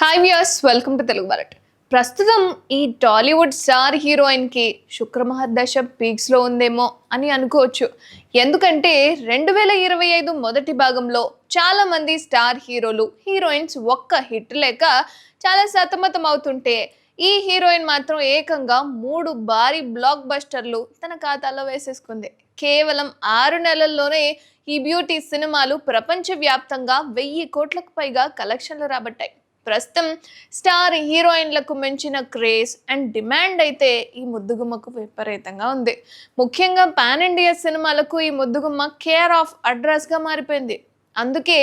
Hi viewers welcome to Telugu Bharat ప్రస్తుతం ఈ Tollywood star హీరోయిన్కి శుక్రమహర్దశ పీక్స్లో ఉందేమో అని అనుకోవచ్చు. ఎందుకంటే రెండు వేల ఇరవై ఐదు మొదటి భాగంలో చాలామంది స్టార్ హీరోలు హీరోయిన్స్ ఒక్క హిట్ లేక చాలా సతమతం అవుతుంటే ఈ హీరోయిన్ మాత్రం ఏకంగా మూడు భారీ బ్లాక్ బస్టర్లు తన ఖాతాలో వేసేసుకుంది. కేవలం ఆరు నెలల్లోనే ఈ బ్యూటీ సినిమాలు ప్రపంచవ్యాప్తంగా వెయ్యి కోట్లకు పైగా కలెక్షన్లు రాబట్టాయి. ప్రస్తుతం స్టార్ హీరోయిన్లకు మించిన క్రేజ్ అండ్ డిమాండ్ అయితే ఈ ముద్దుగుమ్మకు విపరీతంగా ఉంది. ముఖ్యంగా పాన్ ఇండియా సినిమాలకు ఈ ముద్దుగుమ్మ కేర్ ఆఫ్ అడ్రస్గా మారిపోయింది. అందుకే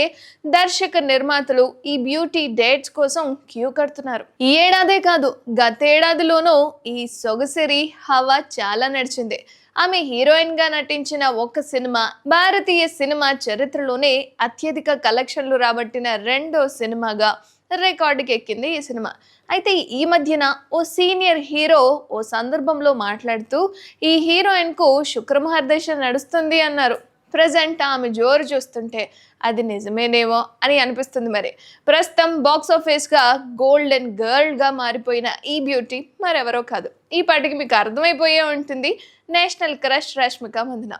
దర్శక నిర్మాతలు ఈ బ్యూటీ డేట్స్ కోసం క్యూ కడుతున్నారు. ఈ ఏడాదే కాదు గతేడాదిలోనూ ఈ సొగసిరి హవా చాలా నడిచింది. ఆమె హీరోయిన్గా నటించిన ఒక సినిమా భారతీయ సినిమా చరిత్రలోనే అత్యధిక కలెక్షన్లు రాబట్టిన రెండో సినిమాగా రికార్డుకి ఎక్కింది ఈ సినిమా. అయితే ఈ మధ్యన ఓ సీనియర్ హీరో ఓ సందర్భంలో మాట్లాడుతూ ఈ హీరోయిన్కు శుక్రమహర్దశ నడుస్తుంది అన్నారు. ప్రజెంట్ ఆమె జోరు చూస్తుంటే అది నిజమేనేమో అని అనిపిస్తుంది మరి. ప్రస్తుతం బాక్స్ ఆఫీస్గా గోల్డెన్ గర్ల్గా మారిపోయిన ఈ బ్యూటీ మరెవరో కాదు. ఈ పాటికి మీకు అర్థమైపోయే ఉంటుంది. National crush Rashmika Mandanna.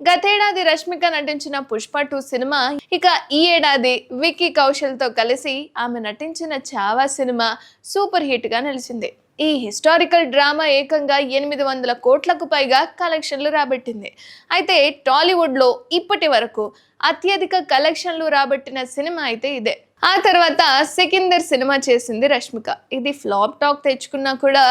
గతేడాది రష్మిక నటించిన పుష్ప టూ సినిమా ఇక ఈ ఏడాది విక్కీ కౌశల్తో కలిసి ఆమె నటించిన చావా సినిమా సూపర్ హిట్గా నిలిచింది. ఈ హిస్టారికల్ డ్రామా ఏకంగా ఎనిమిది వందల కోట్లకు పైగా కలెక్షన్లు రాబట్టింది. అయితే టాలీవుడ్లో ఇప్పటి వరకు అత్యధిక కలెక్షన్లు రాబట్టిన సినిమా అయితే ఇదే. ఆ తర్వాత సికిందర్ సినిమా చేసింది రష్మిక. ఇది ఫ్లాప్ టాక్ తెచ్చుకున్నా కూడా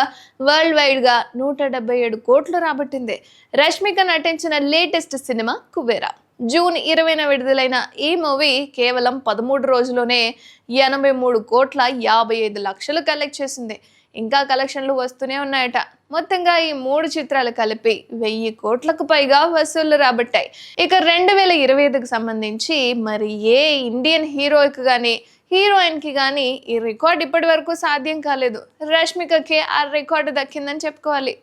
వరల్డ్ వైడ్గా నూట డెబ్బై ఏడు కోట్లు రాబట్టింది. రష్మిక నటించిన లేటెస్ట్ సినిమా కుబేరా. జూన్ ఇరవైన విడుదలైన ఈ మూవీ కేవలం పదమూడు రోజుల్లోనే ఎనభై మూడు కోట్ల యాభై ఐదు లక్షలు కలెక్ట్ చేసింది. ఇంకా కలెక్షన్లు వస్తూనే ఉన్నాయట. మొత్తంగా ఈ మూడు చిత్రాలు కలిపి వెయ్యి కోట్లకు పైగా వసూళ్ళు రాబట్టాయి. ఇక రెండు వేల ఇరవై ఐదుకు సంబంధించి మరి ఏ ఇండియన్ హీరోకి కానీ హీరోయిన్కి కానీ ఈ రికార్డ్ ఇప్పటి వరకు సాధ్యం కాలేదు. రష్మికకే ఆ రికార్డు దక్కిందని చెప్పుకోవాలి.